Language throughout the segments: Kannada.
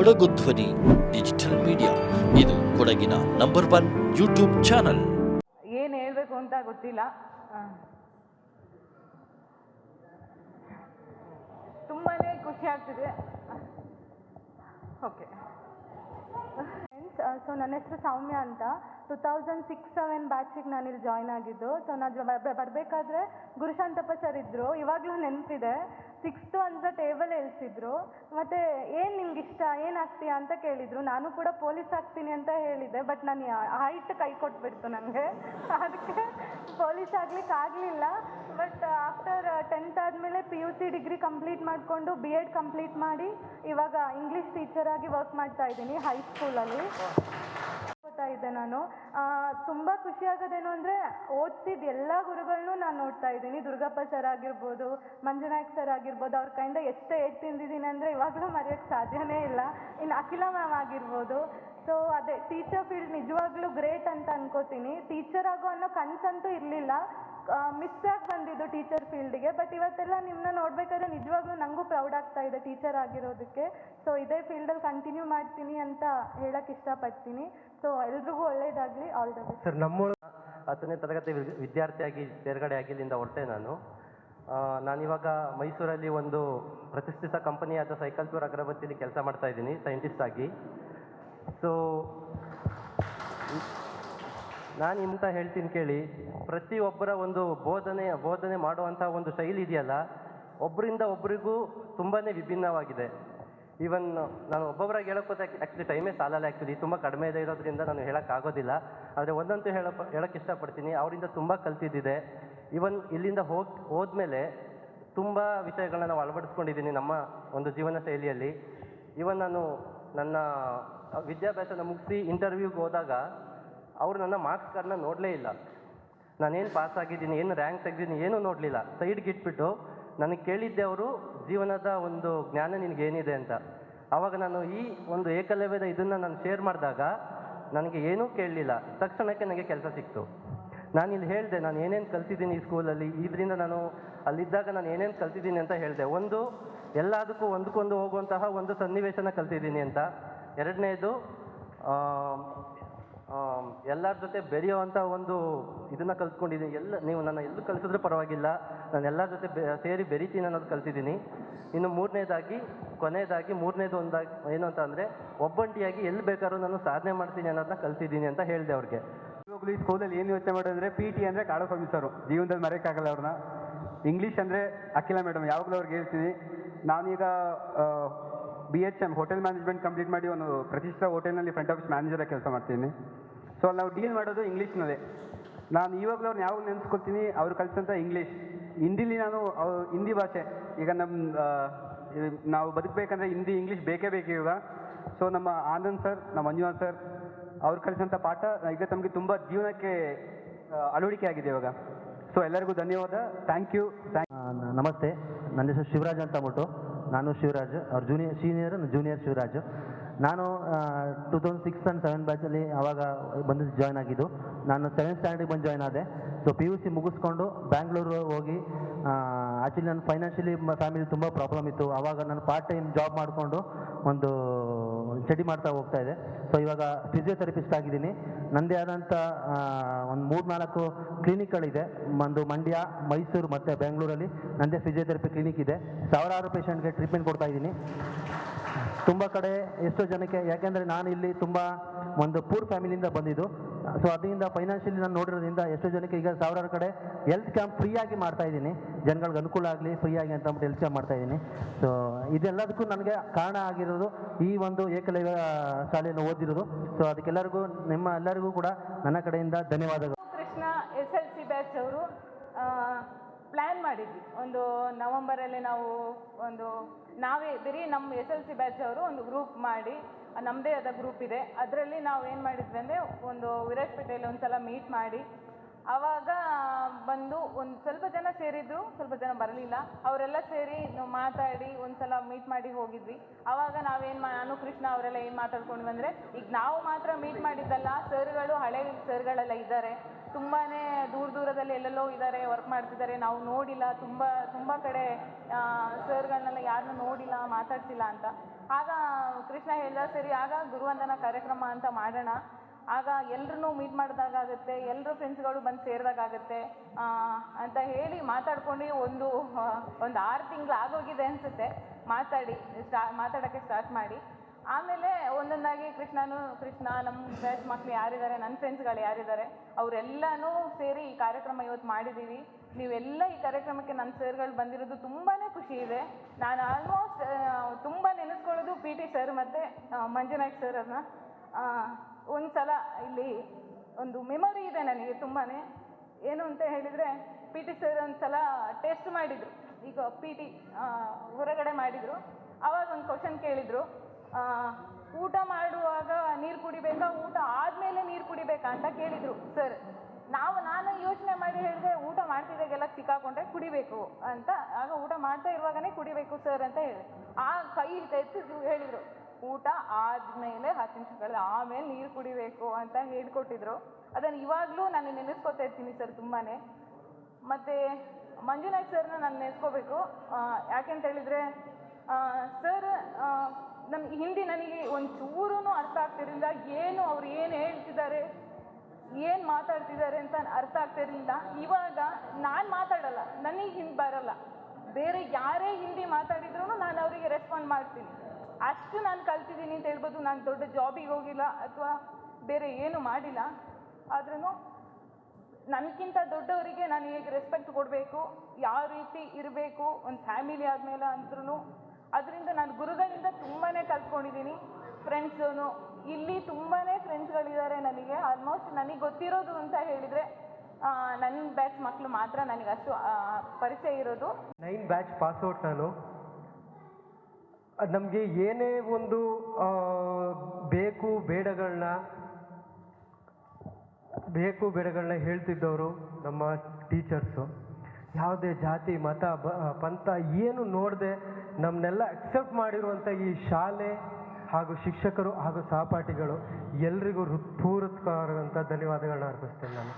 ಕೊಡಗು ಧ್ವನಿ, ಡಿಜಿಟಲ್ ಮೀಡಿಯಾ. ಇದು ಕೊಡಗಿನ ನಂಬರ್ ಒನ್ ಯೂಟ್ಯೂಬ್ ಚಾನಲ್. ಏನು ಹೇಳಬೇಕು ಅಂತ ಗೊತ್ತಿಲ್ಲ. ತುಂಬಾ ಖುಷಿ ಆಗ್ತಿದೆ. ಓಕೆ. ಸೊ ನನ್ನ ಹೆಸರು ಸೌಮ್ಯ ಅಂತ. ಟು ತೌಸಂಡ್ ಸಿಕ್ಸ್, ಸೆವೆನ್ ಬ್ಯಾಚಿಗೆ ನಾನು ಇಲ್ಲಿ ಜಾಯ್ನ್ ಆಗಿದ್ದು. ಸೊ ನಾನು ಬರಬೇಕಾದ್ರೆ ಗುರುಶಾಂತಪ್ಪ ಸರ್ ಇದ್ದರು ಇವಾಗಲೂ ನೆನಪಿದೆ. ಸಿಕ್ಸ್ತು ಅಂತ ಟೇಬಲ್ ಹೇಳ್ತಿದ್ರು. ಮತ್ತು ಏನು ನಿಮ್ಗೆ ಇಷ್ಟ ಏನು ಆಗ್ತೀಯಾ ಅಂತ ಕೇಳಿದರು. ನಾನು ಕೂಡ ಪೊಲೀಸ್ ಆಗ್ತೀನಿ ಅಂತ ಹೇಳಿದ್ದೆ ಬಟ್ ನಾನು ಹೈಟ್ ಕೈ ಕೊಟ್ಬಿಡ್ತು ನನಗೆ ಅದಕ್ಕೆ ಪೊಲೀಸ್ ಆಗ್ಲಿಕ್ಕೆ ಆಗಲಿಲ್ಲ. ಬಟ್ ಆಫ್ಟರ್ ಟೆಂತ್ ಆದಮೇಲೆ P U C degree complete ಮಾಡಿಕೊಂಡು ಬಿ ಎಡ್ ಕಂಪ್ಲೀಟ್ ಮಾಡಿ ಇವಾಗ ಇಂಗ್ಲೀಷ್ ಆಗಿ ವರ್ಕ್ ಮಾಡ್ತಾ ಇದ್ದೀನಿ ಹೈಸ್ಕೂಲಲ್ಲಿ ಇದ್ದೆ ನಾನು. ತುಂಬ ಖುಷಿ ಆಗೋದೇನು ಅಂದರೆ ಓದ್ತಿದ್ದ ಎಲ್ಲ ಗುರುಗಳನ್ನೂ ನಾನು ನೋಡ್ತಾ ಇದ್ದೀನಿ. ದುರ್ಗಪ್ಪ ಸರ್ ಆಗಿರ್ಬೋದು, ಮಂಜುನಾಯಕ್ ಸರ್ ಆಗಿರ್ಬೋದು, ಅವ್ರ ಕೈಯಿಂದ ಎಷ್ಟು ಏಟ್ ತಿಂದಿದ್ದೀನಿ ಅಂದರೆ ಇವಾಗಲೂ ಮರೆಯೋಕ್ಕೆ ಸಾಧ್ಯನೇ ಇಲ್ಲ. ಇನ್ನು ಅಖಿಲ ಮ್ಯಾಮ್ ಆಗಿರ್ಬೋದು. ಸೊ ಅದೇ ಟೀಚರ್ ಫೀಲ್ಡ್ ನಿಜವಾಗ್ಲೂ ಗ್ರೇಟ್ ಅಂತ ಅನ್ಕೋತೀನಿ. ಟೀಚರ್ ಆಗೋ ಅನ್ನೋ ಕನಸಂತೂ ಇರಲಿಲ್ಲ. ಮಿಸ್ ಆಗಿ ಬಂದಿದ್ದು ಟೀಚರ್ ಫೀಲ್ಡ್ಗೆ ಬಟ್ ಇವತ್ತೆಲ್ಲ ನಿಮ್ಮನ್ನ ನೋಡ್ಬೇಕಾದ್ರೆ ನಿಜವಾಗ್ಲೂ ನನಗೂ ಪ್ರೌಡ್ ಆಗ್ತಾ ಇದೆ ಟೀಚರ್ ಆಗಿರೋದಕ್ಕೆ. ಸೊ ಇದೇ ಫೀಲ್ಡಲ್ಲಿ ಕಂಟಿನ್ಯೂ ಮಾಡ್ತೀನಿ ಅಂತ ಹೇಳಕ್ಕೆ ಇಷ್ಟಪಡ್ತೀನಿ. ಸೊ ಎಲ್ರಿಗೂ ಒಳ್ಳೇದಾಗಲಿ ಆಲ್ ಸರ್ ನಮ್ಮ ಹತ್ತನೇ ತರಗತಿ ವಿದ್ಯಾರ್ಥಿಯಾಗಿ ತೇರ್ಗಡೆ ಆಗಿಲ್ಲಿಂದ ಹೊರಟೆ ನಾನು. ನಾನಿವಾಗ ಮೈಸೂರಲ್ಲಿ ಒಂದು ಪ್ರತಿಷ್ಠಿತ ಕಂಪನಿಯಾದ ಸೈಕಲ್ ಪ್ಯೂರ್ ಅಗರಬತ್ತಿಯಲ್ಲಿ ಕೆಲಸ ಮಾಡ್ತಾ ಇದ್ದೀನಿ ಸೈಂಟಿಸ್ಟ್ ಆಗಿ. ಸೊ ನಾನು ಇಂತ ಹೇಳ್ತೀನಿ ಕೇಳಿ, ಪ್ರತಿಯೊಬ್ಬರ ಒಂದು ಬೋಧನೆ ಬೋಧನೆ ಮಾಡುವಂಥ ಒಂದು ಶೈಲಿ ಇದೆಯಲ್ಲ ಒಬ್ಬರಿಂದ ಒಬ್ಬರಿಗೂ ತುಂಬಾ ವಿಭಿನ್ನವಾಗಿದೆ. ಈವನ್ ನಾನು ಒಬ್ಬೊಬ್ಬರಾಗಿ ಹೇಳೋಕ್ಕೋತ ಆ್ಯಕ್ಚುಲಿ ಟೈಮೇ ಸಾಲಲ್ಲ ಆ್ಯಕ್ಚುಲಿ ತುಂಬ ಕಡಿಮೆ ಇದೆ ಇರೋದ್ರಿಂದ ನಾನು ಹೇಳೋಕ್ಕಾಗೋದಿಲ್ಲ. ಆದರೆ ಒಂದಂತೂ ಹೇಳಕ್ಕೆ ಹೇಳೋಕ್ಕೆ ಇಷ್ಟಪಡ್ತೀನಿ. ಅವರಿಂದ ತುಂಬ ಕಲ್ತಿದ್ದಿದೆ. ಈವನ್ ಇಲ್ಲಿಂದ ಹೋಗಿ, ಹೋದ್ಮೇಲೆ ತುಂಬ ವಿಷಯಗಳನ್ನ ನಾವು ಅಳವಡಿಸ್ಕೊಂಡಿದ್ದೀನಿ ನಮ್ಮ ಒಂದು ಜೀವನ ಶೈಲಿಯಲ್ಲಿ. ಈವನ್ ನಾನು ನನ್ನ ವಿದ್ಯಾಭ್ಯಾಸನ ಮುಗಿಸಿ ಇಂಟರ್ವ್ಯೂಗೆ ಹೋದಾಗ ಅವರು ನನ್ನ ಮಾರ್ಕ್ಸ್ ಕಾರ್ಡ್ನ ನೋಡಲೇ ಇಲ್ಲ. ನಾನೇನು ಪಾಸ್ ಆಗಿದ್ದೀನಿ, ಏನು ರ್ಯಾಂಕ್ ತೆಗೆದಿದ್ದೀನಿ, ಏನೂ ನೋಡಲಿಲ್ಲ. ಸೈಡ್ಗೆ ಇಟ್ಬಿಟ್ಟು ನನಗೆ ಕೇಳಿದ್ದೆ ಅವರು, ಜೀವನದ ಒಂದು ಜ್ಞಾನ ನಿನಗೇನಿದೆ ಅಂತ. ಆವಾಗ ನಾನು ಈ ಒಂದು ಏಕಲವ್ಯದ ಇದನ್ನು ನಾನು ಶೇರ್ ಮಾಡಿದಾಗ ನನಗೆ ಏನೂ ಕೇಳಲಿಲ್ಲ. ತಕ್ಷಣಕ್ಕೆ ನನಗೆ ಕೆಲಸ ಸಿಕ್ತು. ನಾನು ಇಲ್ಲಿ ಹೇಳಿದೆ, ನಾನು ಏನೇನು ಕಲ್ತಿದ್ದೀನಿ ಈ ಸ್ಕೂಲಲ್ಲಿ ಇದರಿಂದ ನಾನು ಅಲ್ಲಿದ್ದಾಗ ನಾನು ಏನೇನು ಕಲ್ತಿದ್ದೀನಿ ಅಂತ ಹೇಳಿದೆ. ಒಂದು, ಎಲ್ಲದಕ್ಕೂ ಹೊಂದ್ಕೊಂಡು ಹೋಗುವಂತಹ ಒಂದು ಸನ್ನಿವೇಶನ ಕಲ್ತಿದ್ದೀನಿ ಅಂತ. ಎರಡನೇದು ಎಲ್ಲರ ಜೊತೆ ಬೆರೆಯುವಂಥ ಒಂದು ಇದನ್ನು ಕಲ್ತ್ಕೊಂಡಿದ್ದೀನಿ. ಎಲ್ಲ, ನೀವು ನನ್ನ ಎಲ್ಲೂ ಕಲಿಸಿದ್ರೂ ಪರವಾಗಿಲ್ಲ. ನಾನು ಎಲ್ಲರ ಜೊತೆ ಸೇರಿ ಬೆರಿತೀನಿ ಅನ್ನೋದು ಕಲ್ತಿದ್ದೀನಿ. ಇನ್ನು ಮೂರನೇದಾಗಿ ಕೊನೆಯದಾಗಿ ಮೂರನೇದು ಒಂದಾಗಿ, ಏನು ಅಂತ ಅಂದರೆ, ಒಬ್ಬಂಟಿಯಾಗಿ ಎಲ್ಲಿ ಬೇಕಾದ್ರೂ ನಾನು ಸಾಧನೆ ಮಾಡ್ತೀನಿ ಅನ್ನೋದನ್ನ ಕಲ್ತಿದ್ದೀನಿ ಅಂತ ಹೇಳಿದೆ ಅವ್ರಿಗೆ. ಇವಾಗಲೂ ಈ ಸ್ಕೂಲಲ್ಲಿ ಏನು ಯೋಚನೆ ಮಾಡೋದಂದರೆ ಪಿ ಟಿ ಅಂದರೆ ಕಾಡ ಸರ್. ಜೀವನದಲ್ಲಿ ಮರೆಯೋಕ್ಕಾಗಲ್ಲ ಅವ್ರನ್ನ. ಇಂಗ್ಲೀಷ್ ಅಂದರೆ ಅಖಿಲ ಮೇಡಮ್. ಯಾವಾಗಲೂ ಅವ್ರಿಗೆ ಹೇಳ್ತೀನಿ. ನಾನೀಗ B H M hotel management complete ಮಾಡಿ ಒಂದು ಪ್ರತಿಷ್ಠಿತ ಹೋಟೆಲ್ನಲ್ಲಿ ಫ್ರಂಟ್ ಆಫೀಸ್ ಮ್ಯಾನೇಜರ್ ಕೆಲಸ ಮಾಡ್ತೀನಿ. ಸೊ ಅಲ್ಲಿ ನಾವು ಡೀಲ್ ಮಾಡೋದು ಇಂಗ್ಲೀಷ್ನಲ್ಲೇ ನಾನು ಇವಾಗಲೂ ಅವ್ರನ್ನ ಯಾವಾಗ ನೆನೆಸ್ಕೊಳ್ತೀನಿ, ಅವ್ರು ಕಲಿಸಂಥ ಇಂಗ್ಲೀಷ್ ಹಿಂದಿಲಿ ನಾನು ಅವ್ರು ಹಿಂದಿ ಭಾಷೆ. ಈಗ ನಮ್ಮ ನಾವು ಬದುಕಬೇಕಂದ್ರೆ ಹಿಂದಿ ಇಂಗ್ಲೀಷ್ ಬೇಕೇ ಬೇಕು ಇವಾಗ. ಸೊ ನಮ್ಮ ಆನಂದ್ ಸರ್ ನಮ್ಮ ಮಂಜುನಾಥ್ ಸರ್ ಅವ್ರು ಕಲಿಸಂಥ ಪಾಠ ಈಗ ತಮಗೆ ತುಂಬ ಜೀವನಕ್ಕೆ ಅಳವಡಿಕೆ ಆಗಿದೆ ಇವಾಗ. ಸೊ ಎಲ್ಲರಿಗೂ ಧನ್ಯವಾದ. ಥ್ಯಾಂಕ್ ಯು ನಮಸ್ತೆ. ನನ್ನ ಹೆಸರು ಶಿವರಾಜ್ ಅಂತ ಅಂದ್ಬಿಟ್ಟು. ನಾನು ಶಿವರಾಜ್, ಅವ್ರ ಜೂನಿಯರ್ ಸೀನಿಯರ್ ಜೂನಿಯರ್ ಶಿವರಾಜ್. ನಾನು two thousand six and seven ಬ್ಯಾಚಲ್ಲಿ ಆವಾಗ ಬಂದು ಜಾಯ್ನ್ ಆಗಿದ್ದು. ನಾನು ಸೆವೆಂತ್ ಸ್ಟ್ಯಾಂಡರ್ಡಿಗೆ ಬಂದು ಜಾಯ್ನ್ ಆದೆ. ಸೊ ಪಿ ಯು ಸಿ ಮುಗಿಸ್ಕೊಂಡು ಬ್ಯಾಂಗ್ಳೂರು ಹೋಗಿ ಆ್ಯಕ್ಚುಲಿ ನನ್ನ ಫೈನಾನ್ಷಿಯಲಿ ಫ್ಯಾಮಿಲಿ ತುಂಬ ಪ್ರಾಬ್ಲಮ್ ಇತ್ತು. ಆವಾಗ ನಾನು ಪಾರ್ಟ್ ಟೈಮ್ ಜಾಬ್ ಮಾಡಿಕೊಂಡು ಒಂದು ಸ್ಟಡಿ ಮಾಡ್ತಾ ಹೋಗ್ತಾ ಇದೆ. ಸೊ ಇವಾಗ ಫಿಸಿಯೋಥೆರಪಿಸ್ಟ್ ಆಗಿದ್ದೀನಿ. ನನ್ನದೇ ಆದಂಥ ಒಂದು ಮೂರು ನಾಲ್ಕು ಕ್ಲಿನಿಕ್ಗಳಿದೆ. ಒಂದು ಮಂಡ್ಯ, ಮೈಸೂರು ಮತ್ತು ಬೆಂಗಳೂರಲ್ಲಿ ನಂದೇ ಫಿಸಿಯೋಥೆರಪಿ ಕ್ಲಿನಿಕ್ ಇದೆ. ಸಾವಿರಾರು ಪೇಷಂಟ್ಗೆ ಟ್ರೀಟ್ಮೆಂಟ್ ಕೊಡ್ತಾ ಇದ್ದೀನಿ. ತುಂಬ ಕಡೆ ಎಷ್ಟೋ ಜನಕ್ಕೆ, ಯಾಕೆಂದರೆ ನಾನು ಇಲ್ಲಿ ತುಂಬ ಒಂದು ಪೂರ್ ಫ್ಯಾಮಿಲಿಯಿಂದ ಬಂದಿದ್ದು. ಸೊ ಅದರಿಂದ ಫೈನಾನ್ಷಿಯಲಿ ನಾನು ನೋಡಿರೋದ್ರಿಂದ ಎಷ್ಟೋ ಜನಕ್ಕೆ ಈಗ ಸಾವಿರಾರು ಕಡೆ ಹೆಲ್ತ್ ಕ್ಯಾಂಪ್ ಫ್ರೀಯಾಗಿ ಮಾಡ್ತಾ ಇದ್ದೀನಿ. ಜನಗಳಿಗೆ ಅನುಕೂಲ ಆಗಲಿ ಫ್ರೀಯಾಗಿ ಅಂತ ಅಂದ್ಬಿಟ್ಟು ಹೆಲ್ತ್ ಕ್ಯಾಂಪ್ ಮಾಡ್ತಾ ಇದ್ದೀನಿ. ಸೊ ಇದೆಲ್ಲದಕ್ಕೂ ನನಗೆ ಕಾರಣ ಆಗಿರೋದು ಈ ಒಂದು ಏಕಲೈವ ಶಾಲೆಯನ್ನು ಓದಿರೋದು. ಸೊ ಅದಕ್ಕೆಲ್ಲರಿಗೂ ನಿಮ್ಮ ಎಲ್ಲರಿಗೂ ಕೂಡ ನನ್ನ ಕಡೆಯಿಂದ ಧನ್ಯವಾದಗಳು. Krishna S L C batch ಅವರು ಪ್ಲ್ಯಾನ್ ಮಾಡಿದ್ವಿ. ಒಂದು ನವಂಬರಲ್ಲಿ ನಾವು ಒಂದು, ನಾವೇ ಬರೀ ನಮ್ಮ ಎಸ್ ಎಲ್ ಸಿ ಬ್ಯಾಚ್ ಅವರು ಒಂದು ಗ್ರೂಪ್ ಮಾಡಿ ನಮ್ಮದೇ ಆದ ಗ್ರೂಪ್ ಇದೆ. ಅದರಲ್ಲಿ ನಾವು ಏನು ಮಾಡಿದ್ವಿ ಅಂದರೆ ಒಂದು ವಿರಾಜಪೇಟೆಯಲ್ಲಿ ಒಂದು ಸಲ ಮೀಟ್ ಮಾಡಿ ಆವಾಗ ಬಂದು ಒಂದು ಸ್ವಲ್ಪ ಜನ ಸೇರಿದ್ರು, ಸ್ವಲ್ಪ ಜನ ಬರಲಿಲ್ಲ. ಅವರೆಲ್ಲ ಸೇರಿ ಮಾತಾಡಿ ಒಂದು ಸಲ ಮೀಟ್ ಮಾಡಿ ಹೋಗಿದ್ವಿ. ಆವಾಗ ನಾವೇನು ಮಾ, ನಾನು, ಕೃಷ್ಣ ಅವರೆಲ್ಲ ಏನು ಮಾತಾಡ್ಕೊಂಡು ಅಂದರೆ ಈಗ ನಾವು ಮಾತ್ರ ಮೀಟ್ ಮಾಡಿದ್ದಲ್ಲ, ಸರ್ಗಳು, ಹಳೆ ಸರ್ಗಳೆಲ್ಲ ಇದ್ದಾರೆ. ತುಂಬಾ ದೂರ ದೂರದಲ್ಲಿ ಎಲ್ಲೆಲ್ಲೋ ಇದ್ದಾರೆ ವರ್ಕ್ ಮಾಡ್ತಿದ್ದಾರೆ. ನಾವು ನೋಡಿಲ್ಲ, ತುಂಬ ತುಂಬ ಕಡೆ ಸರ್ಗಳನ್ನೆಲ್ಲ ಯಾರನ್ನೂ ನೋಡಿಲ್ಲ, ಮಾತಾಡ್ಸಿಲ್ಲ ಅಂತ. ಆಗ ಕೃಷ್ಣ ಹೇಳ್ದ, ಸರಿ, ಆಗ ಗುರುವಂದನ ಕಾರ್ಯಕ್ರಮ ಅಂತ ಮಾಡೋಣ. ಆಗ ಎಲ್ರೂ ಮೀಟ್ ಮಾಡಿದಾಗಾಗುತ್ತೆ ಎಲ್ಲರೂ ಫ್ರೆಂಡ್ಸ್ಗಳು ಬಂದು ಸೇರಿದಾಗಾಗುತ್ತೆ ಅಂತ ಹೇಳಿ ಮಾತಾಡ್ಕೊಂಡು ಒಂದು ಒಂದು ಆರು ತಿಂಗಳು ಆಗೋಗಿದೆ ಅನಿಸುತ್ತೆ. ಮಾತಾಡಿ, ಸ್ಟಾ, ಮಾತಾಡೋಕ್ಕೆ ಸ್ಟಾರ್ಟ್ ಮಾಡಿ. ಆಮೇಲೆ ಒಂದೊಂದಾಗಿ ಕೃಷ್ಣನು, ಕೃಷ್ಣ ನಮ್ಮ ಬ್ಯಾಚ್ ಮಕ್ಳು ಯಾರಿದ್ದಾರೆ ನನ್ನ ಫ್ರೆಂಡ್ಸ್ಗಳು ಯಾರಿದ್ದಾರೆ, ಅವರೆಲ್ಲನೂ ಸೇರಿ ಈ ಕಾರ್ಯಕ್ರಮ ಇವತ್ತು ಮಾಡಿದ್ದೀವಿ ನೀವೆಲ್ಲ ಈ ಕಾರ್ಯಕ್ರಮಕ್ಕೆ ನನ್ನ ಸರ್ಗಳು ಬಂದಿರೋದು ತುಂಬಾ ಖುಷಿ ಇದೆ. ನಾನು ಆಲ್ಮೋಸ್ಟ್ ತುಂಬ ನೆನೆಸ್ಕೊಳ್ಳೋದು ಪಿ ಟಿ ಸರ್ ಮತ್ತು ಮಂಜುನಾಥ್ ಸರ್ ಅದನ್ನ ಒಂದು ಸಲ ಇಲ್ಲಿ ಒಂದು ಮೆಮೊರಿ ಇದೆ ನನಗೆ ತುಂಬಾ ಏನು ಅಂತ ಹೇಳಿದರೆ ಪಿ ಟಿ ಸರ್ ಒಂದು ಸಲ ಟೆಸ್ಟ್ ಮಾಡಿದರು. ಈಗ ಪಿ ಟಿ ಹೊರಗಡೆ ಮಾಡಿದರು. ಆವಾಗ ಒಂದು ಕ್ವಶನ್ ಕೇಳಿದರು. ಊಟ ಮಾಡುವಾಗ ನೀರು ಕುಡಿಬೇಕಾ? ಊಟ ಆದಮೇಲೆ ನೀರು ಕುಡಿಬೇಕಾ ಅಂತ ಕೇಳಿದರು ಸರ್ ನಾವು, ನಾನು ಯೋಚನೆ ಮಾಡಿ ಹೇಳಿದೆ ಊಟ ಮಾಡ್ತಿದ್ದಾಗೆಲ್ಲ ಸಿಕ್ಕಾಕೊಂಡ್ರೆ ಕುಡಿಬೇಕು ಅಂತ. ಆಗ ಊಟ ಮಾಡ್ತಾ ಇರುವಾಗನೇ ಕುಡಿಬೇಕು ಸರ್ ಅಂತ ಹೇಳಿ. ಆ ಕೈ ಎತ್ತಿದ್ರು ಹೇಳಿದರು. ಊಟ ಆದಮೇಲೆ ಹತ್ತು ಆಮೇಲೆ ನೀರು ಕುಡಿಬೇಕು ಅಂತ ಹೇಳ್ಕೊಟ್ಟಿದ್ರು. ಅದನ್ನು ಇವಾಗಲೂ ನಾನು ನೆನೆಸ್ಕೊತಾ ಇರ್ತೀನಿ ಸರ್ ತುಂಬಾ ಮತ್ತು ಮಂಜುನಾಥ್ ಸರ್ನ ನಾನು ನೆನೆಸ್ಕೋಬೇಕು. ಯಾಕೆಂತ ಹೇಳಿದರೆ ಸರ್ ನನ್ನ ಹಿಂದಿ ನನಗೆ ಒಂದು ಚೂರೂ ಅರ್ಥ ಆಗ್ತಿರಲಿಲ್ಲ. ಏನು ಅವ್ರು ಏನು ಹೇಳ್ತಿದ್ದಾರೆ, ಏನು ಮಾತಾಡ್ತಿದ್ದಾರೆ ಅಂತ ಅರ್ಥ ಆಗ್ತಿರಲಿಲ್ಲ. ಇವಾಗ ನಾನು ಮಾತಾಡಲ್ಲ, ನನಗೆ ಹಿಂದೆ ಬರಲ್ಲ. ಬೇರೆ ಯಾರೇ ಹಿಂದಿ ಮಾತಾಡಿದ್ರೂ ನಾನು ಅವರಿಗೆ ರೆಸ್ಪಾಂಡ್ ಮಾಡ್ತೀನಿ. ಅಷ್ಟು ನಾನು ಕಲ್ತಿದ್ದೀನಿ ಅಂತ ಹೇಳ್ಬೋದು. ನಾನು ದೊಡ್ಡ ಜಾಬಿಗೆ ಹೋಗಿಲ್ಲ ಅಥವಾ ಬೇರೆ ಏನು ಮಾಡಿಲ್ಲ. ಆದ್ರೂ ನನಗಿಂತ ದೊಡ್ಡವರಿಗೆ ನಾನು ಹೇಗೆ ರೆಸ್ಪೆಕ್ಟ್ ಕೊಡಬೇಕು, ಯಾವ ರೀತಿ ಇರಬೇಕು, ಒಂದು ಫ್ಯಾಮಿಲಿ ಆದಮೇಲೆ ಅಂದ್ರೂ ಅದರಿಂದ ನಾನು ಗುರುಗಳಿಂದ ತುಂಬಾ ಕಲ್ತ್ಕೊಂಡಿದ್ದೀನಿ ಫ್ರೆಂಡ್ಸೂ ಇಲ್ಲಿ ತುಂಬಾ ಫ್ರೆಂಡ್ಸ್ಗಳಿದ್ದಾರೆ ನನಗೆ. ಆಲ್ಮೋಸ್ಟ್ ನನಗೆ ಗೊತ್ತಿರೋದು ಅಂತ ಹೇಳಿದರೆ ನನ್ನ ಬ್ಯಾಚ್ ಮಕ್ಕಳು ಮಾತ್ರ ನನಗೆ ಅಷ್ಟು ಪರಿಚಯ ಇರೋದು. ನೈನ್ ಬ್ಯಾಚ್ ಪಾಸ್ಔಟ್ ನಾನು. ನಮಗೆ ಏನೇ ಒಂದು ಬೇಕು ಬೇಡಗಳನ್ನ ಬೇಕು ಬೇಡಗಳನ್ನ ಹೇಳ್ತಿದ್ದವರು ನಮ್ಮ ಟೀಚರ್ಸು, ಯಾವುದೇ ಜಾತಿ, ಮತ, ಬ, ಪಂಥ, ಏನು ನೋಡದೆ ನಮ್ಮನ್ನೆಲ್ಲ ಅಕ್ಸೆಪ್ಟ್ ಮಾಡಿರುವಂಥ ಈ ಶಾಲೆ ಹಾಗೂ ಶಿಕ್ಷಕರು ಹಾಗೂ ಸಹಪಾಠಿಗಳು ಎಲ್ರಿಗೂ ಹೃತ್ಪೂರ್ವಕವಾದಂಥ ಧನ್ಯವಾದಗಳನ್ನ ಅರ್ಪಿಸ್ತೇನೆ ನಾನು.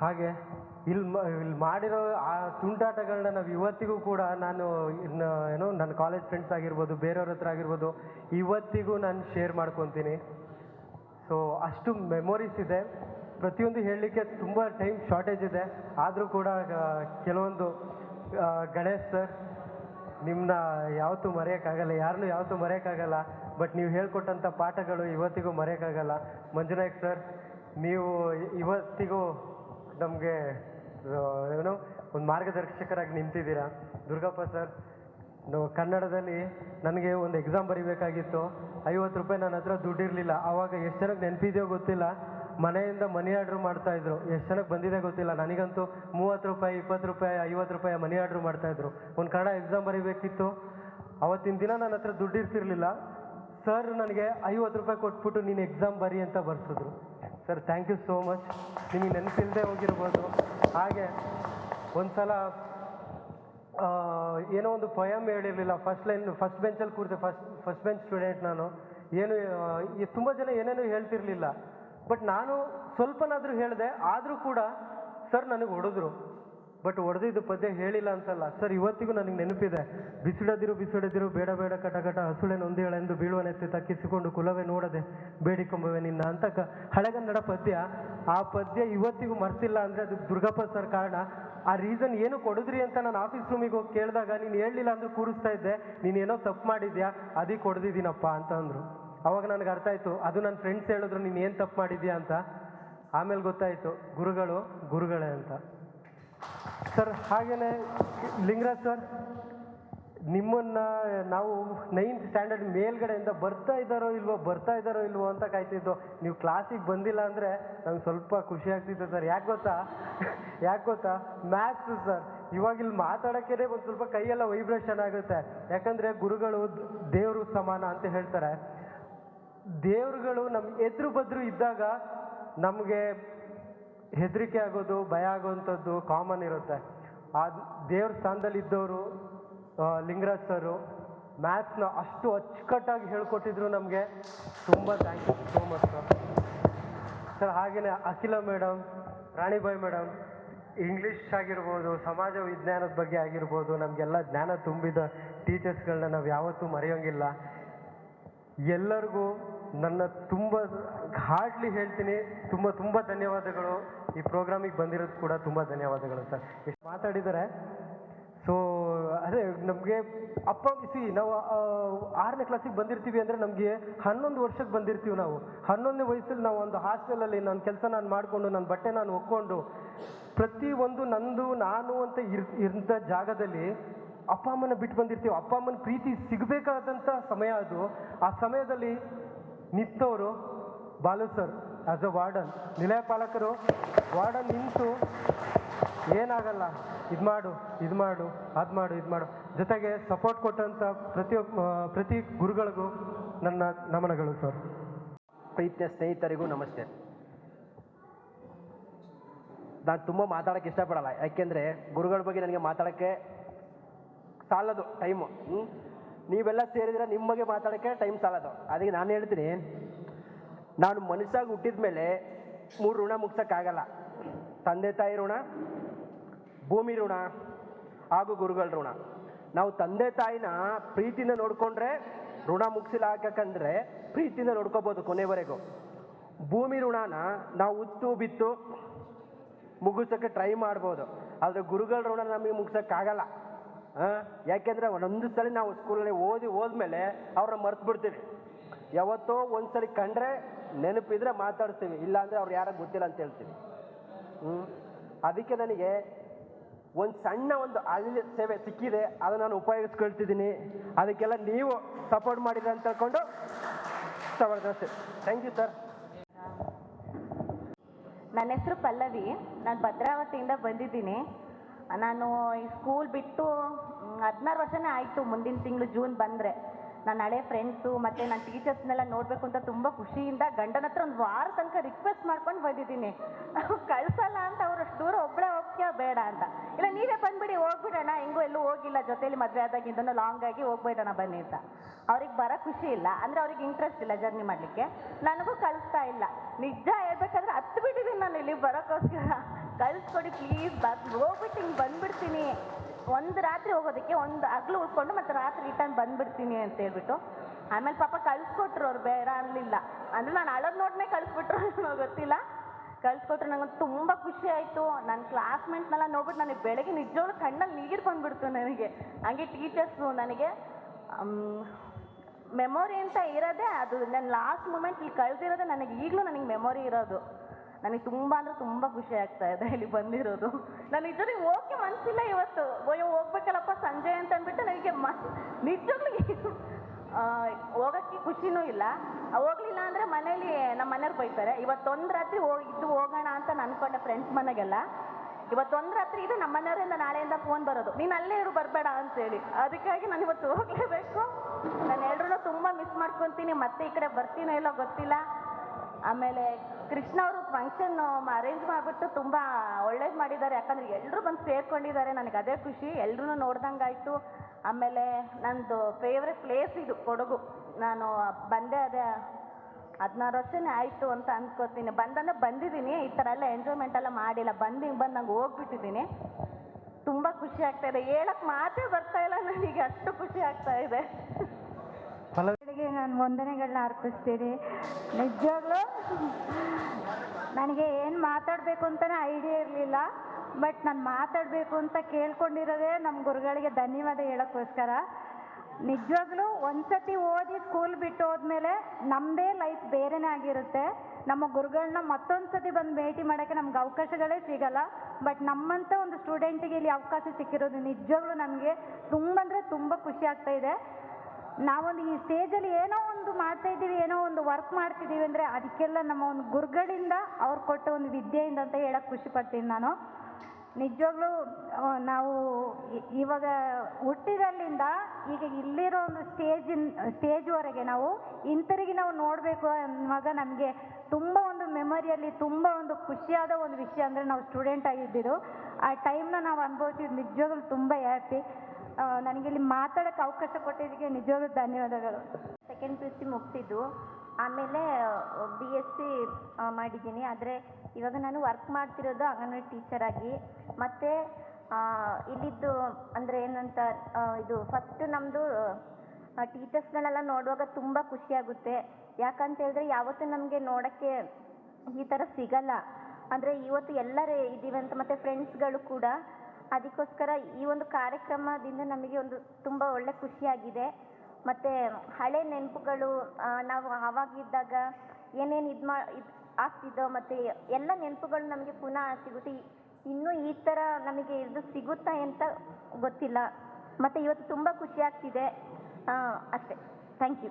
ಹಾಗೆ ಇಲ್ಲಿ ಇಲ್ಲಿ ಮಾಡಿರೋ ಆ ತುಂಟಾಟಗಳನ್ನ ನಾವು ಇವತ್ತಿಗೂ ಕೂಡ ನಾನು ಇನ್ನು ಏನು ನನ್ನ ಕಾಲೇಜ್ ಫ್ರೆಂಡ್ಸ್ ಆಗಿರ್ಬೋದು, ಬೇರೆಯವ್ರ ಹತ್ರ ಆಗಿರ್ಬೋದು, ಇವತ್ತಿಗೂ ನಾನು ಶೇರ್ ಮಾಡ್ಕೊತೀನಿ. ಸೊ ಅಷ್ಟು ಮೆಮೊರೀಸ್ ಇದೆ. ಪ್ರತಿಯೊಂದು ಹೇಳಲಿಕ್ಕೆ ತುಂಬ ಟೈಮ್ ಶಾರ್ಟೇಜ್ ಇದೆ. ಆದರೂ ಕೂಡ ಕೆಲವೊಂದು ಗಣೇಶ್ ಸರ್ ನಿಮ್ಮನ್ನ ಯಾವತ್ತೂ ಮರೆಯೋಕ್ಕಾಗಲ್ಲ ಯಾರನ್ನೂ ಯಾವತ್ತೂ ಮರೆಯೋಕ್ಕಾಗಲ್ಲ ಬಟ್ ನೀವು ಹೇಳ್ಕೊಟ್ಟಂಥ ಪಾಠಗಳು ಇವತ್ತಿಗೂ ಮರೆಯೋಕ್ಕಾಗಲ್ಲ. ಮಂಜುನಾಯಕ್ ಸರ್ ನೀವು ಇವತ್ತಿಗೂ ನಮಗೆ ಏನು, ಒಂದು ಮಾರ್ಗದರ್ಶಕರಾಗಿ ನಿಂತಿದ್ದೀರಾ? ದುರ್ಗಪ್ಪ ಸರ್ ಕನ್ನಡದಲ್ಲಿ ನನಗೆ ಒಂದು ಎಕ್ಸಾಮ್ ಬರಿಬೇಕಾಗಿತ್ತು. ಐವತ್ತು ರೂಪಾಯಿ ನನ್ನ ಹತ್ರ ದುಡ್ಡಿರಲಿಲ್ಲ. ಆವಾಗ ಎಷ್ಟು ಜನಕ್ಕೆ ನೆನಪಿದೆಯೋ ಗೊತ್ತಿಲ್ಲ. ಮನೆಯಿಂದ ಮನಿ ಆರ್ಡ್ರ್ ಮಾಡ್ತಾಯಿದ್ರು ಎಷ್ಟು ಜನಕ್ಕೆ ಬಂದಿದೆ ಗೊತ್ತಿಲ್ಲ. ನನಗಂತೂ ಮೂವತ್ತು ರೂಪಾಯಿ, ಇಪ್ಪತ್ತು ರೂಪಾಯಿ, ಐವತ್ತು ರೂಪಾಯಿ ಮನಿ ಆರ್ಡ್ರ್ ಮಾಡ್ತಾಯಿದ್ರು ಒಂದು ಕನ್ನಡ ಎಕ್ಸಾಮ್ ಬರಿಬೇಕಿತ್ತು. ಅವತ್ತಿನ ದಿನ ನನ್ನ ಹತ್ರ ದುಡ್ಡಿರ್ತಿರ್ಲಿಲ್ಲ. ಸರ್, ನನಗೆ ಐವತ್ತು ರೂಪಾಯಿ ಕೊಟ್ಬಿಟ್ಟು ನೀನು ಎಕ್ಸಾಮ್ ಬರಿ ಅಂತ ಬರ್ಸಿದ್ರು. Sir thank you so much ನಿಮಗೆ ನೆನಪಿಲ್ಲದೆ ಹೋಗಿರ್ಬೋದು. ಹಾಗೆ ಒಂದು ಸಲ ಏನೋ ಒಂದು ಪೊಯಮ್ ಹೇಳಿರಲಿಲ್ಲ. ಫಸ್ಟ್ ಲೈನ್ ಫಸ್ಟ್ ಬೆಂಚಲ್ಲಿ ಕೂರಿದೆ ಫಸ್ಟ್ ಫಸ್ಟ್ ಬೆಂಚ್ ಸ್ಟೂಡೆಂಟ್ ನಾನು. ಏನು ತುಂಬ ಜನ ಏನೇನೋ ಹೇಳ್ತಿರ್ಲಿಲ್ಲ. ಬಟ್ ನಾನು ಸ್ವಲ್ಪನಾದರೂ ಹೇಳಿದೆ, ಆದರೂ ಕೂಡ ಸರ್ ನನಗೆ ಹೊಡೆದ್ರು. ಬಟ್ ಹೊಡೆದಿದ್ದು ಪದ್ಯ ಹೇಳಿಲ್ಲ ಅಂತಲ್ಲ. ಸರ್, ಇವತ್ತಿಗೂ ನನಗೆ ನೆನಪಿದೆ. ಬಿಸಿಡದಿರು ಬಿಸಿಡದಿರು, ಬೇಡ ಬೇಡ ಕಟ ಕಟ ಹಸುಳೆ ನೊಂದಿಗಳೆಂದು ಬೀಳುವನೆತ್ತಿ ತಕ್ಕಿಸಿಕೊಂಡು ಕುಲವೇ ನೋಡದೆ ಬೇಡಿಕೊಂಬವೆ ನಿನ್ನ ಅಂತ ಕ ಹಳೆಗನ್ನಡ ಪದ್ಯ. ಆ ಪದ್ಯ ಇವತ್ತಿಗೂ ಮರ್ತಿಲ್ಲ ಅಂದರೆ ಅದು ದುರ್ಗಪ್ಪ ಸರ್ ಕಾರಣ. ಆ ರೀಸನ್ ಏನು ಕೊಡಿದ್ರಿ ಅಂತ ನಾನು ಆಫೀಸ್ ರೂಮಿಗೆ ಹೋಗಿ ಕೇಳಿದಾಗ ನೀನು ಹೇಳಲಿಲ್ಲ ಅಂದ್ರೆ ಕೂರಿಸ್ತಾ ಇದ್ದೆ. ನೀನೇನೋ ತಪ್ಪು ಮಾಡಿದ್ಯಾ? ಅದೇ ಹೊಡೆದಿದ್ದೀನಪ್ಪ ಅಂತ ಅಂದರು. ಅವಾಗ ನನಗೆ ಅರ್ಥ ಆಯಿತು, ಅದು ನನ್ನ ಫ್ರೆಂಡ್ಸ್ ಹೇಳಿದ್ರು ನೀನು ಏನು ತಪ್ಪು ಮಾಡಿದ್ಯಾ ಅಂತ. ಆಮೇಲೆ ಗೊತ್ತಾಯಿತು, ಗುರುಗಳು ಗುರುಗಳೇ ಅಂತ. ಸರ್ ಹಾಗೇನೆ ಲಿಂಗರಾಜ್ ಸರ್, ನಿಮ್ಮನ್ನ ನಾವು ನೈನ್ತ್ ಸ್ಟ್ಯಾಂಡರ್ಡ್ ಮೇಲ್ಗಡೆಯಿಂದ ಬರ್ತಾ ಇದ್ದಾರೋ ಇಲ್ವೋ, ಬರ್ತಾ ಇದ್ದಾರೋ ಇಲ್ವೋ ಅಂತ ಕಾಯ್ತಿದ್ದು. ನೀವು ಕ್ಲಾಸಿಗೆ ಬಂದಿಲ್ಲ ಅಂದರೆ ನಂಗೆ ಸ್ವಲ್ಪ ಖುಷಿ ಆಗ್ತಿತ್ತು ಸರ್. ಯಾಕೆ ಗೊತ್ತಾ? ಯಾಕೆ ಗೊತ್ತಾ? Maths sir. ಇವಾಗ ಇಲ್ಲಿ ಮಾತಾಡೋಕ್ಕೇನೆ ಒಂದು ಸ್ವಲ್ಪ ಕೈಯೆಲ್ಲ ವೈಬ್ರೇಷನ್ ಆಗುತ್ತೆ. ಯಾಕಂದರೆ ಗುರುಗಳು ದೇವರು ಸಮಾನ ಅಂತ ಹೇಳ್ತಾರೆ. ದೇವ್ರುಗಳು ನಮ್ಮ ಎದುರು ಬದ್ರು ಇದ್ದಾಗ ನಮಗೆ ಹೆದರಿಕೆ ಆಗೋದು, ಭಯ ಆಗೋವಂಥದ್ದು ಕಾಮನ್ ಇರುತ್ತೆ. ಆ ದೇವ್ರ ಸ್ಥಾನದಲ್ಲಿ ಇದ್ದವರು ಲಿಂಗರಾಜ್ ಸರು ಮ್ಯಾಥ್ಸ್ನ ಅಷ್ಟು ಅಚ್ಚುಕಟ್ಟಾಗಿ ಹೇಳ್ಕೊಟ್ಟಿದ್ರು ನಮಗೆ. ತುಂಬ thank you so much sir sir ಹಾಗೆಯೇ Akhila madam Ranibai madam English ಆಗಿರ್ಬೋದು, ಸಮಾಜ ವಿಜ್ಞಾನದ ಬಗ್ಗೆ ಆಗಿರ್ಬೋದು, ನಮಗೆಲ್ಲ ಜ್ಞಾನ ತುಂಬಿದ ಟೀಚರ್ಸ್ಗಳನ್ನ ನಾವು ಯಾವತ್ತೂ ಮರೆಯೋಂಗಿಲ್ಲ. ಎಲ್ಲರಿಗೂ ನನ್ನ ತುಂಬ ಹಾರ್ಡ್ಲಿ ಹೇಳ್ತೀನಿ. ತುಂಬ ತುಂಬ ಧನ್ಯವಾದಗಳು. ಈ ಪ್ರೋಗ್ರಾಮಿಗೆ ಬಂದಿರೋದು ಕೂಡ ತುಂಬ ಧನ್ಯವಾದಗಳು ಸರ್. ಎಷ್ಟು ಮಾತಾಡಿದ್ದಾರೆ? ಸೊ ಅದೇ ನಮಗೆ ಅಪ್ಪ ಸಿ ನಾವು ಆರನೇ ಕ್ಲಾಸಿಗೆ ಬಂದಿರ್ತೀವಿ ಅಂದರೆ ನಮಗೆ ಹನ್ನೊಂದು ವರ್ಷಕ್ಕೆ ಬಂದಿರ್ತೀವಿ ನಾವು. ಹನ್ನೊಂದನೇ ವಯಸ್ಸಲ್ಲಿ ನಾವು ಒಂದು ಹಾಸ್ಟೆಲಲ್ಲಿ ನನ್ನ ಕೆಲಸ ನಾನು ಮಾಡಿಕೊಂಡು, ನನ್ನ ಬಟ್ಟೆ ನಾನು ಒಕ್ಕೊಂಡು ಪ್ರತಿ ಒಂದು ನಂದು, ನಾನು ಅಂತ ಇರ್ ಜಾಗದಲ್ಲಿ ಅಪ್ಪ ಅಮ್ಮನ ಬಿಟ್ಟು ಬಂದಿರ್ತೀವಿ. ಅಪ್ಪ ಅಮ್ಮನ ಪ್ರೀತಿ ಸಿಗಬೇಕಾದಂಥ ಸಮಯ ಅದು. ಆ ಸಮಯದಲ್ಲಿ ನಿಂತವರು Balu sir as a warden ನಿಲಯ ಪಾಲಕರು ವಾರ್ಡನ್ ನಿಂತು ಏನಾಗಲ್ಲ, ಇದು ಮಾಡು ಇದು ಮಾಡು, ಅದು ಮಾಡು, ಇದು ಮಾಡು. ಜೊತೆಗೆ ಸಪೋರ್ಟ್ ಕೊಟ್ಟಂಥ ಪ್ರತಿಯೊಬ್ಬ ಪ್ರತಿ ಗುರುಗಳಿಗೂ ನನ್ನ ನಮನಗಳು ಸರ್ ಪ್ರೀತಿಯ ಸ್ನೇಹಿತರಿಗೂ ನಮಸ್ತೆ. ನಾನು ತುಂಬ ಮಾತಾಡೋಕ್ಕೆ ಇಷ್ಟಪಡಲ್ಲ, ಯಾಕೆಂದರೆ ಗುರುಗಳ ಬಗ್ಗೆ ನನಗೆ ಮಾತಾಡೋಕ್ಕೆ ಸಾಲದು ಟೈಮು ನೀವೆಲ್ಲ ಸೇರಿದ್ರೆ ನಿಮ್ಮ ಬಗ್ಗೆ ಮಾತಾಡೋಕ್ಕೆ ಟೈಮ್ ಸಾಲದು. ಅದಕ್ಕೆ ನಾನು ಹೇಳ್ತೀನಿ, ನಾನು ಮನುಷ್ಯಾಗಿ ಹುಟ್ಟಿದ ಮೇಲೆ ಮೂರು ಋಣ ಮುಗ್ಸೋಕ್ಕಾಗಲ್ಲ. ತಂದೆ ತಾಯಿ ಋಣ, ಭೂಮಿ ಋಣ, ಹಾಗೂ ಗುರುಗಳ ಋಣ. ನಾವು ತಂದೆ ತಾಯಿನ ಪ್ರೀತಿಯಿಂದ ನೋಡಿಕೊಂಡ್ರೆ ಋಣ ಮುಗಿಸಿಲ್ಲ ಹಾಕಂದ್ರೆ ಪ್ರೀತಿಯಿಂದ ನೋಡ್ಕೋಬೋದು ಕೊನೆವರೆಗೂ. ಭೂಮಿ ಋಣನ ನಾವು ಉತ್ತು ಬಿತ್ತು ಮುಗಿಸೋಕ್ಕೆ ಟ್ರೈ ಮಾಡ್ಬೋದು. ಆದರೆ ಗುರುಗಳ ಋಣ ನಮಗೆ ಮುಗ್ಸೋಕ್ಕಾಗಲ್ಲ. ಯಾಕೆಂದರೆ ಒಂದೊಂದು ಸಲ ನಾವು ಸ್ಕೂಲಲ್ಲಿ ಓದಿ ಹೋದ್ಮೇಲೆ ಅವ್ರನ್ನ ಮರ್ತು ಬಿಡ್ತೀವಿ ಯಾವತ್ತೋ ಒಂದ್ಸಲಿ ಕಂಡ್ರೆ ನೆನಪಿದ್ರೆ ಮಾತಾಡ್ತೀವಿ ಇಲ್ಲಾಂದರೆ ಅವ್ರು ಯಾರೋ ಗೊತ್ತಿಲ್ಲ ಅಂತ ಹೇಳ್ತೀವಿ. ಹ್ಞೂ ಅದಕ್ಕೆ ನನಗೆ ಒಂದು ಸಣ್ಣ ಒಂದು ಹಳ್ಳಿ ಸೇವೆ ಸಿಕ್ಕಿದೆ. ಅದನ್ನು ನಾನು ಉಪಯೋಗಿಸ್ಕೊಳ್ತಿದ್ದೀನಿ. ಅದಕ್ಕೆಲ್ಲ ನೀವು ಸಪೋರ್ಟ್ ಮಾಡಿದ್ರೆ ಅಂತ ಇಷ್ಟಪಡ್ತೀನಿ ಥ್ಯಾಂಕ್ ಯು ಸರ್ ನನ್ನ ಹೆಸರು ಪಲ್ಲವಿ. ನಾನು ಭದ್ರಾವತಿಯಿಂದ ಬಂದಿದ್ದೀನಿ. ನಾನು ಈ ಸ್ಕೂಲ್ ಬಿಟ್ಟು ಹದಿನಾರು ವರ್ಷನೇ ಆಯಿತು ಮುಂದಿನ ತಿಂಗಳು ಜೂನ್ ಬಂದರೆ. ನನ್ನ ಹಳೆ ಫ್ರೆಂಡ್ಸು ಮತ್ತು ನನ್ನ ಟೀಚರ್ಸ್ನೆಲ್ಲ ನೋಡಬೇಕು ಅಂತ ತುಂಬ ಖುಷಿಯಿಂದ ಗಂಡನ ಹತ್ರ ಒಂದು ವಾರ ತನಕ ರಿಕ್ವೆಸ್ಟ್ ಮಾಡ್ಕೊಂಡು ಬಂದಿದ್ದೀನಿ. ಕಳ್ಸಲ್ಲ ಅಂತ ಅವ್ರು ಅಷ್ಟು ದೂರ ಒಬ್ಬಳೇ ಹೋಗ್ತೀಯ ಬೇಡ ಅಂತ. ಇಲ್ಲ, ನೀವೇ ಬಂದುಬಿಡಿ, ಹೋಗ್ಬಿಡೋಣ. ಹೆಂಗೂ ಎಲ್ಲೂ ಹೋಗಿಲ್ಲ, ಜೊತೆಲಿ ಮದುವೆ ಆದಾಗಿಂದನೂ ಲಾಂಗ್ ಆಗಿ ಹೋಗ್ಬೇಡೋಣ ಬನ್ನಿ ಅಂತ. ಅವ್ರಿಗೆ ಬರೋ ಖುಷಿ ಇಲ್ಲ. ಅಂದರೆ ಅವ್ರಿಗೆ ಇಂಟ್ರೆಸ್ಟ್ ಇಲ್ಲ ಜರ್ನಿ ಮಾಡಲಿಕ್ಕೆ. ನನಗೂ ಕಳಿಸ್ತಾ ಇಲ್ಲ. ನಿಜ ಹೇಳ್ಬೇಕಾದ್ರೆ ಹತ್ತು ಬಿಟ್ಟಿದ್ದೀನಿ ನಾನು ಇಲ್ಲಿ ಬರೋಕ್ಕೋಸ್ಕರ. ಕಳಿಸ್ಕೊಡಿ ಪ್ಲೀಸ್ ಬಸ್ ಹೋಗ್ಬಿಟ್ಟು ಹಿಂಗೆ ಬಂದ್ಬಿಡ್ತೀನಿ. ಒಂದು ರಾತ್ರಿ ಹೋಗೋದಕ್ಕೆ ಒಂದು ಹಗ್ಲು ಉಳ್ಕೊಂಡು ಮತ್ತೆ ರಾತ್ರಿ ರಿಟರ್ನ್ ಬಂದ್ಬಿಡ್ತೀನಿ ಅಂತ ಹೇಳ್ಬಿಟ್ಟು, ಆಮೇಲೆ ಪಾಪ ಕಳಿಸ್ಕೊಟ್ರು ಅವ್ರು ಬೇಡ ಅನ್ನಲಿಲ್ಲ ಅಂದರೆ ನಾನು ಅಳೋದು ನೋಡ್ನೇ ಕಳಿಸ್ಬಿಟ್ರು ನನಗೆ ಗೊತ್ತಿಲ್ಲ. ಕಳಿಸ್ಕೊಟ್ರು ನಂಗೆ ತುಂಬ ಖುಷಿ ಆಯಿತು. ನನ್ನ ಕ್ಲಾಸ್ಮೇಟ್ನೆಲ್ಲ ನೋಡ್ಬಿಟ್ಟು ನನಗೆ ಬೆಳಗ್ಗೆ ನಿಜವಾಗ್ಲೂ ಕಣ್ಣಲ್ಲಿ ನೀರು ಬಂದ್ಬಿಡ್ತು ನನಗೆ. ಹಂಗೆ ಟೀಚರ್ಸು ನನಗೆ ಮೆಮೊರಿ ಅಂತ ಇರೋದೇ ಅದು ನನ್ನ ಲಾಸ್ಟ್ ಮೂಮೆಂಟ್ ಇಲ್ಲಿ ಕಳೆದಿರೋದೇ ನನಗೆ ಈಗಲೂ ನನಗೆ ಮೆಮೊರಿ ಇರೋದು. ನನಗೆ ತುಂಬ ಅಂದರೆ ತುಂಬ ಖುಷಿ ಆಗ್ತಾ ಇದೆ ಇಲ್ಲಿ ಬಂದಿರೋದು. ನಾನು ನಿಜವಾಗಿ ಹೋಗಕ್ಕೆ ಮನಸ್ಸಿಲ್ಲ ಇವತ್ತು. ಅಯ್ಯೋ, ಹೋಗ್ಬೇಕಲ್ಲಪ್ಪ ಸಂಜೆ ಅಂತ ಅಂದ್ಬಿಟ್ಟು ನನಗೆ ಮ ನಿಜವಾಗ್ಲೂ ಹೋಗಕ್ಕೆ ಖುಷಿನೂ ಇಲ್ಲ. ಹೋಗ್ಲಿಲ್ಲ ಅಂದರೆ ಮನೇಲಿ ನಮ್ಮ ಮನೆಯವ್ರು ಬೈತಾರೆ. ಇವತ್ತೊಂದು ರಾತ್ರಿ ಹೋಗಿ ಇದ್ದು ಹೋಗೋಣ ಅಂತ ಅನ್ಕೊಂಡೆ ಫ್ರೆಂಡ್ಸ್ ಮನೆಗೆಲ್ಲ. ಇವತ್ತೊಂದು ರಾತ್ರಿ ಇದು ನಮ್ಮ ಮನೆಯವರಿಂದ ನಾಳೆಯಿಂದ ಫೋನ್ ಬರೋದು. ನೀನು ಅಲ್ಲೇ ಇರು, ಬರಬೇಡ ಅಂತೇಳಿ ಅದಕ್ಕಾಗಿ ನಾನು ಇವತ್ತು ಹೋಗಲೇಬೇಕು. ನಾನು ಎಲ್ಲರೂ ತುಂಬ ಮಿಸ್ ಮಾಡ್ಕೊತೀನಿ. ಮತ್ತೆ ಈ ಕಡೆ ಬರ್ತೀನೋ ಇಲ್ಲೋ ಗೊತ್ತಿಲ್ಲ. ಆಮೇಲೆ ಕೃಷ್ಣ ಅವರು ಫಂಕ್ಷನ್ ಅರೇಂಜ್ ಮಾಡಿಬಿಟ್ಟು ತುಂಬ ಒಳ್ಳೇದು ಮಾಡಿದ್ದಾರೆ. ಯಾಕಂದ್ರೆ ಎಲ್ಲರೂ ಬಂದು ಸೇರ್ಕೊಂಡಿದ್ದಾರೆ. ನನಗೆ ಅದೇ ಖುಷಿ. ಎಲ್ಲರೂ ನೋಡ್ದಂಗಾಯ್ತು. ಆಮೇಲೆ ನಂದು ಫೇವ್ರೆಟ್ ಪ್ಲೇಸ್ ಇದು, ಕೊಡಗು. ನಾನು ಬಂದೆ ಅದೇ ಹದಿನಾರು ವರ್ಷನೇ ಆಯಿತು ಅಂತ ಅಂದ್ಕೋತೀನಿ ಬಂದಂದ್ರೆ ಬಂದಿದ್ದೀನಿ. ಈ ಥರ ಎಲ್ಲ ಎಂಜಾಯ್ಮೆಂಟ್ ಎಲ್ಲ ಮಾಡಿಲ್ಲ. ಬಂದು ಹಿಂಗೆ ಬಂದು ನಂಗೆ ಹೋಗ್ಬಿಟ್ಟಿದ್ದೀನಿ. ತುಂಬ ಖುಷಿ ಆಗ್ತಾಯಿದೆ ಇದೆ. ಹೇಳಕ್ಕೆ ಮಾತೇ ಇಲ್ಲ. ನನಗೆ ಅಷ್ಟು ಖುಷಿ ಆಗ್ತಾ ಗಳಿಗೆ ನಾನು ವಂದನೆಗಳನ್ನ ಅರ್ಪಿಸ್ತೀನಿ. ನಿಜವಾಗ್ಲೂ ನನಗೆ ಏನು ಮಾತಾಡಬೇಕು ಅಂತಲೇ ಐಡಿಯಾ ಇರಲಿಲ್ಲ. ಬಟ್ ನಾನು ಮಾತಾಡಬೇಕು ಅಂತ ಕೇಳ್ಕೊಂಡಿರೋದೇ ನಮ್ಮ ಗುರುಗಳಿಗೆ ಧನ್ಯವಾದ ಹೇಳೋಕ್ಕೋಸ್ಕರ. ನಿಜವಾಗ್ಲೂ ಒಂದ್ಸತಿ ಓದಿ ಸ್ಕೂಲ್ ಬಿಟ್ಟು ಹೋದ್ಮೇಲೆ ನಮ್ಮದೇ ಲೈಫ್ ಬೇರೆನೇ ಆಗಿರುತ್ತೆ. ನಮ್ಮ ಗುರುಗಳನ್ನ ಮತ್ತೊಂದು ಸತಿ ಬಂದು ಭೇಟಿ ಮಾಡೋಕ್ಕೆ ನಮ್ಗೆ ಅವಕಾಶಗಳೇ ಸಿಗಲ್ಲ. ಬಟ್ ನಮ್ಮಂಥ ಒಂದು ಸ್ಟೂಡೆಂಟಿಗೆ ಇಲ್ಲಿ ಅವಕಾಶ ಸಿಕ್ಕಿರೋದು ನಿಜವಾಗ್ಲೂ ನನಗೆ ತುಂಬ ಅಂದರೆ ತುಂಬ ಖುಷಿ ಆಗ್ತಾ ಇದೆ. ನಾವೊಂದು ಈ ಸ್ಟೇಜಲ್ಲಿ ಏನೋ ಒಂದು ಮಾಡ್ತಾ ಇದ್ದೀವಿ, ಏನೋ ಒಂದು ವರ್ಕ್ ಮಾಡ್ತಿದ್ದೀವಿ ಅಂದರೆ ಅದಕ್ಕೆಲ್ಲ ನಮ್ಮ ಒಂದು ಗುರುಗಳಿಂದ ಅವ್ರು ಕೊಟ್ಟ ಒಂದು ವಿದ್ಯೆಯಿಂದ ಅಂತ ಹೇಳಕ್ಕೆ ಖುಷಿ ಪಡ್ತೀನಿ ನಾನು. ನಿಜವಾಗ್ಲೂ ನಾವು ಇವಾಗ ಹುಟ್ಟಿದಲ್ಲಿಂದ ಈಗ ಇಲ್ಲಿರೋ ಒಂದು ಸ್ಟೇಜಿನ ಸ್ಟೇಜ್ವರೆಗೆ ನಾವು ಇಂತರಿಗೆ ನಾವು ನೋಡಬೇಕು ಅನ್ನುವಾಗ ನಮಗೆ ತುಂಬ ಒಂದು ಮೆಮೊರಿಯಲ್ಲಿ ತುಂಬ ಒಂದು ಖುಷಿಯಾದ ಒಂದು ವಿಷಯ ಅಂದರೆ ನಾವು ಸ್ಟೂಡೆಂಟ್ ಆಗಿದ್ದಿದ್ದು ಆ ಟೈಮ್ನ ನಾವು ಅನುಭವಿಸಿದ್ದು ನಿಜವಾಗ್ಲೂ ತುಂಬ ಹ್ಯಾಪಿ ನನಗೆ ಇಲ್ಲಿ ಮಾತಾಡೋಕೆ ಅವಕಾಶ ಕೊಟ್ಟಿದ್ದಕ್ಕೆ ನಿಜವಾದ ಧನ್ಯವಾದಗಳು. ಸೆಕೆಂಡ್ ಪಿ ಯು ಸಿ ಮುಗಿಸಿದ್ದು. ಆಮೇಲೆ ಬಿ ಎಸ್ ಸಿ ಮಾಡಿದ್ದೀನಿ. ಆದರೆ, ಇವಾಗ ನಾನು ವರ್ಕ್ ಮಾಡ್ತಿರೋದು ಅಂಗನವಾಡಿ ಟೀಚರ್ ಆಗಿ. ಮತ್ತು ಇಲ್ಲಿದ್ದು ಅಂದರೆ ಏನಂತ ಇದು ಫಸ್ಟು ನಮ್ಮದು ಟೀಚರ್ಸ್ಗಳೆಲ್ಲ ನೋಡುವಾಗ ತುಂಬ ಖುಷಿಯಾಗುತ್ತೆ ಯಾಕಂತ ಹೇಳಿದ್ರೆ ಯಾವತ್ತೂ ನಮಗೆ ನೋಡೋಕ್ಕೆ ಈ ಥರ ಸಿಗಲ್ಲ. ಅಂದರೆ ಇವತ್ತು ಎಲ್ಲರೇ ಇದ್ದೀವಂತ ಮತ್ತು ಫ್ರೆಂಡ್ಸ್ಗಳು ಕೂಡ ಅದಕ್ಕೋಸ್ಕರ ಈ ಒಂದು ಕಾರ್ಯಕ್ರಮದಿಂದ ನಮಗೆ ಒಂದು ತುಂಬ ಒಳ್ಳೆ ಖುಷಿಯಾಗಿದೆ. ಮತ್ತು ಹಳೆ ನೆನಪುಗಳು ನಾವು ಆವಾಗಿದ್ದಾಗ ಏನೇನು ಇದು ಮಾ, ಇದು ಆಗ್ತಿದ್ದೋ ಮತ್ತು ಎಲ್ಲ ನೆನಪುಗಳು ನಮಗೆ ಪುನಃ ಸಿಗುತ್ತೆ. ಇನ್ನೂ ಈ ಥರ ನಮಗೆ ಇದು ಸಿಗುತ್ತಾ ಅಂತ ಗೊತ್ತಿಲ್ಲ. ಮತ್ತು ಇವತ್ತು ತುಂಬ ಖುಷಿ ಆಗ್ತಿದೆ. ಅಷ್ಟೇ. Thank you